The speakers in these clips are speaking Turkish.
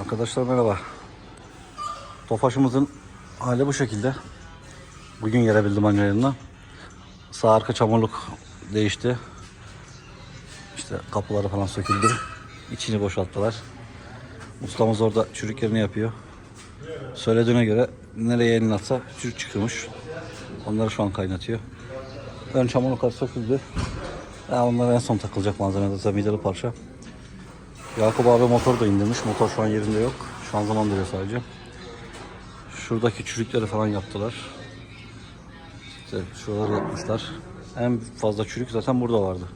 Arkadaşlar merhaba. Tofaşımızın hali bu şekilde. Bugün gelebildim anca yanına. Sağ arka çamurluk değişti. İşte kapıları falan söküldü. İçini boşalttılar. Ustamız orada çürüklerini yapıyor. Söylediğine göre nereye elini atsa çürük çıkıyormuş. Onları şu an kaynatıyor. Ön çamurluklar söküldü. Onlar en son takılacak malzeme zaten vidalı parça. Yakup abi motor da indirmiş. Motor şu an yerinde yok. Şanzıman duruyor sadece. Şuradaki çürükleri falan yaptılar. İşte şuraları yapmışlar. En fazla çürük zaten burada vardı.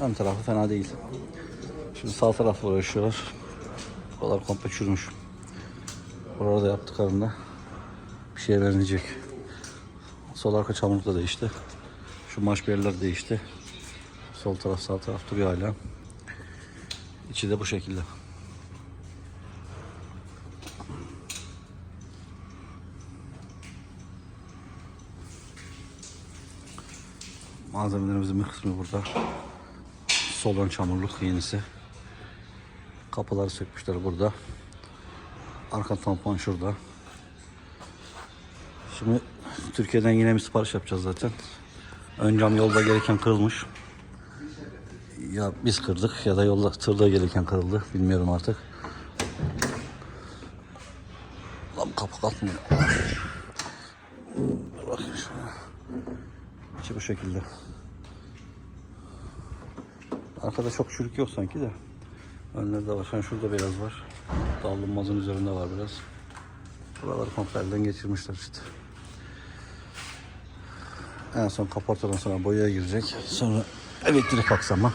Ön tarafı fena değil. Şimdi sağ tarafla uğraşıyorlar. Buralar komple çürümüş. Buraları da yaptıklarında bir şeye benzeyecek. Sol arka çamurluk da değişti. Şu maş değişti. Sol taraf sağ taraf duruyor hala. İçi de bu şekilde. Malzemelerimizin bir kısmı burada. Sol ön çamurluk yenisi. Kapıları sökmüşler burada. Arka tampon şurada. Şimdi Türkiye'den yine bir sipariş yapacağız zaten. Ön cam yolda gereken kırılmış. Ya biz kırdık ya da yolda tırda gelirken kırıldı. Bilmiyorum artık. Lan kapı kalkmıyor. Bakayım şuna. İçi bu şekilde. Arkada çok çürük yok sanki de. Önlerde var. An şurada biraz var. Davlumbazın üzerinde var biraz. Buraları komple geçirmişler işte. En son kaportadan sonra boyaya girecek. Sonra elektrik aksama.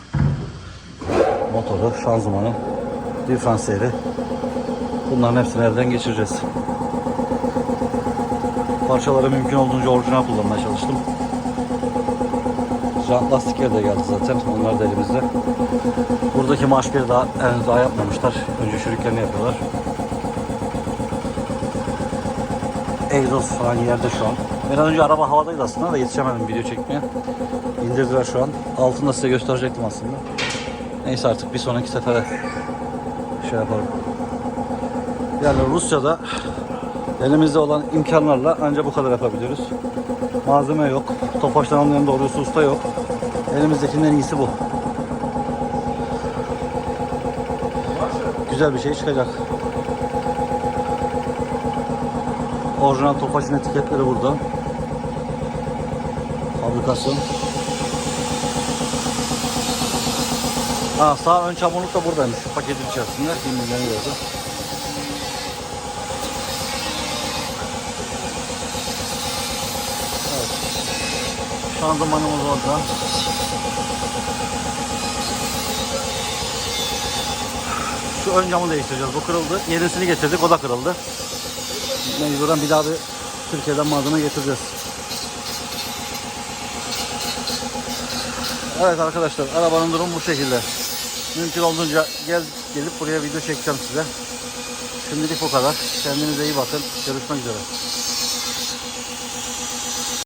Motoru, şanzımanı, diferansiyeli. Bunların hepsini elden geçireceğiz. Parçaları mümkün olduğunca orijinal kullanmaya çalıştım. Jant lastikleri de geldi zaten. Onlar da elimizde. Buradaki maaşları daha henüz daha yapmamışlar. Önce çürüklerini yapıyorlar. Egzoz falan yerde şu an. Bir an önce araba havadaydı aslında da yetişemedim video çekmeye. İndirdiler şu an. Altında size gösterecektim aslında. Neyse artık bir sonraki sefere şey yapalım. Yani Rusya'da elimizde olan imkanlarla ancak bu kadar yapabiliyoruz. Malzeme yok. Topaçtan anlayan doğrusu usta yok. Elimizdekinin en iyisi bu. Güzel bir şey çıkacak. Orijinal Tofaş'ın etiketleri burada. Fabrikasyon. Ha, sağ ön çamurluk da buradaymış. Şu paketin içerisinde. 1 milyon euroda. Evet. Şanzımanımız orada. Şu ön camı değiştireceğiz. Bu kırıldı. Yenisini getirdik. O da kırıldı. Mecburen bir daha bir Türkiye'den malzeme getireceğiz. Evet arkadaşlar arabanın durumu bu şekilde. Mümkün olduğunca gel gelip buraya video çekeceğim size. Şimdilik bu kadar. Kendinize iyi bakın. Görüşmek üzere.